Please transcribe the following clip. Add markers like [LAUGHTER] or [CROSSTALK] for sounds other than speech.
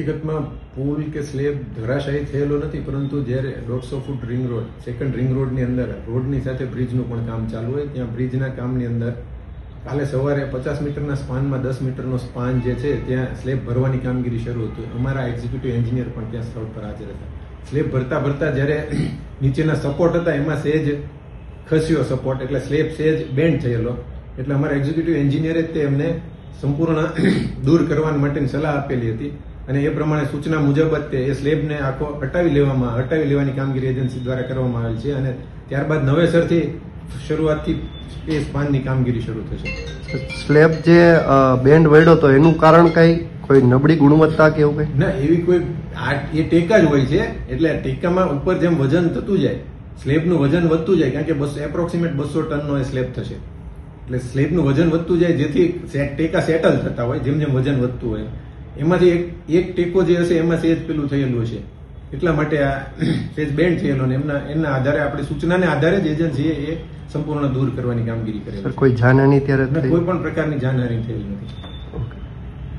હકીકતમાં પુલ કે સ્લેબ ધરાશાયી થયેલો નથી, પરંતુ જ્યારે દોઢસો foot ring road second ring રોડની અંદર રોડની સાથે બ્રિજનું પણ કામ ચાલુ હોય, ત્યાં બ્રિજના કામની અંદર કાલે સવારે પચાસ મીટરના સ્પાનમાં દસ મીટરનો સ્પાન જે છે, ત્યાં સ્લેબ ભરવાની કામગીરી શરૂ હતી. અમારા એક્ઝિક્યુટિવ એન્જિનિયર પણ ત્યાં સ્થળ પર હાજર હતા. સ્લેબ ભરતા ભરતા જ્યારે [CLEARS THROAT] નીચેના સપોર્ટ હતા, એમાં સહેજ ખસ્યો સપોર્ટ એટલે સ્લેબ સહેજ બેન્ડ થયેલો. એટલે અમારા એક્ઝિક્યુટિવ એન્જિનિયરે તે એમને સંપૂર્ણ [CLEARS THROAT] દૂર કરવા માટેની સલાહ આપેલી હતી. અને એ પ્રમાણે સૂચના મુજબ જ તે એ સ્લેબને આખો હટાવી લેવામાં હટાવી લેવાની કામગીરી એજન્સી દ્વારા કરવામાં આવેલ છે અને ત્યારબાદ નવેસરથી શરૂઆતથી એ સ્પાનની કામગીરી શરૂ થશે. સ્લેબ જે બેન્ડ વળ્યો તો એનું કારણ કઈ? કોઈ નબળી ગુણવત્તા કે એવું કઈ? ના એવી કોઈ આ એ ટેકા જ હોય છે એટલે ટેકામાં ઉપર જેમ વજન થતું જાય સ્લેબનું વજન વધતું જાય કારણ કે બસો એપ્રોક્સિમેટ બસો ટનનો એ સ્લેબ થશે. એટલે સ્લેબનું વજન વધતું જાય જેથી ટેકા સેટલ થતા હોય જેમ જેમ વજન વધતું હોય. એમાંથી એક એક ટેકો જે હશે એમાં સેજ પેલું થયેલું હશે એટલા માટે આ [CLEARS THROAT] સેજ બેન્ડ થયેલો ને એમના એના આધારે આપણે સૂચનાને આધારે જ એજન્સીએ એ સંપૂર્ણ દૂર કરવાની કામગીરી કરે કોઈ જાનહાની ત્યારે કોઈ પણ પ્રકારની જાનહાની થયેલી નથી.